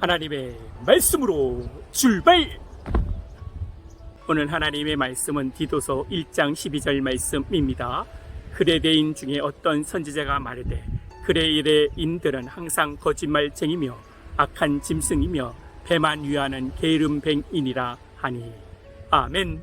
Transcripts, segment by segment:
하나님의 말씀으로 출발! 오늘 하나님의 말씀은 디도서 1장 12절 말씀입니다. 그레대인 중에 어떤 선지자가 말하되 그레이레인들은 항상 거짓말쟁이며 악한 짐승이며 배만 위하는 게으름뱅이니라 하니 아멘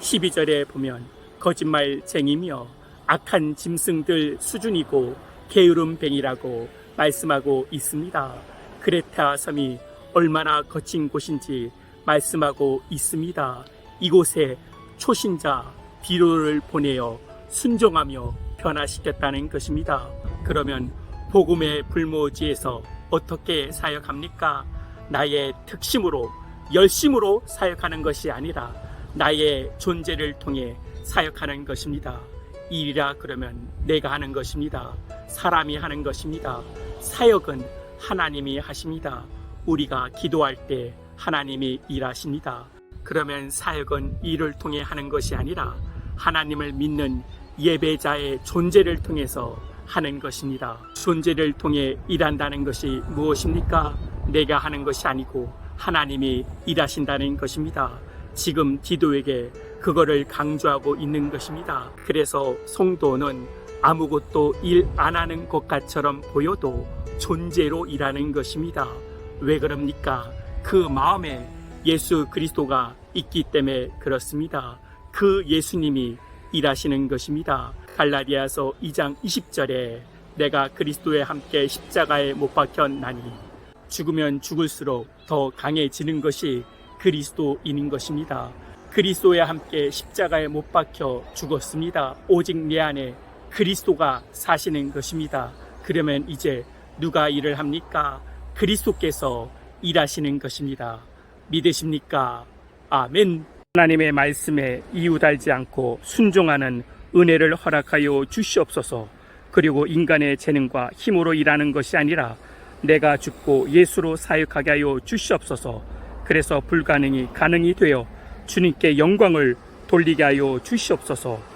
12절에 보면 거짓말쟁이며 악한 짐승들 수준이고 게으름뱅이라고 말씀하고 있습니다. 크레타 섬이 얼마나 거친 곳인지 말씀하고 있습니다. 이곳에 초신자 비로를 보내어 순종하며 변화시켰다는 것입니다. 그러면 복음의 불모지에서 어떻게 사역합니까? 나의 특심으로 열심으로 사역하는 것이 아니라 나의 존재를 통해 사역하는 것입니다. 일이라 그러면 내가 하는 것입니다. 사람이 하는 것입니다. 사역은 하나님이 하십니다. 우리가 기도할 때 하나님이 일하십니다. 그러면 사역은 일을 통해 하는 것이 아니라 하나님을 믿는 예배자의 존재를 통해서 하는 것입니다. 존재를 통해 일한다는 것이 무엇입니까? 내가 하는 것이 아니고 하나님이 일하신다는 것입니다. 지금 디도에게 그거를 강조하고 있는 것입니다. 그래서 성도는 아무것도 일 안 하는 것같처럼 보여도 존재로 일하는 것입니다. 왜 그럽니까? 그 마음에 예수 그리스도가 있기 때문에 그렇습니다. 그 예수님이 일하시는 것입니다. 갈라디아서 2장 20절에 내가 그리스도에 함께 십자가에 못 박혔나니 죽으면 죽을수록 더 강해지는 것이 그리스도인인 것입니다. 그리스도에 함께 십자가에 못 박혀 죽었습니다. 오직 내 안에 그리스도가 사시는 것입니다. 그러면 이제 누가 일을 합니까? 그리스도께서 일하시는 것입니다. 믿으십니까? 아멘. 하나님의 말씀에 이유달지 않고 순종하는 은혜를 허락하여 주시옵소서. 그리고 인간의 재능과 힘으로 일하는 것이 아니라 내가 죽고 예수로 사역하게 하여 주시옵소서. 그래서 불가능이 가능이 되어 주님께 영광을 돌리게 하여 주시옵소서.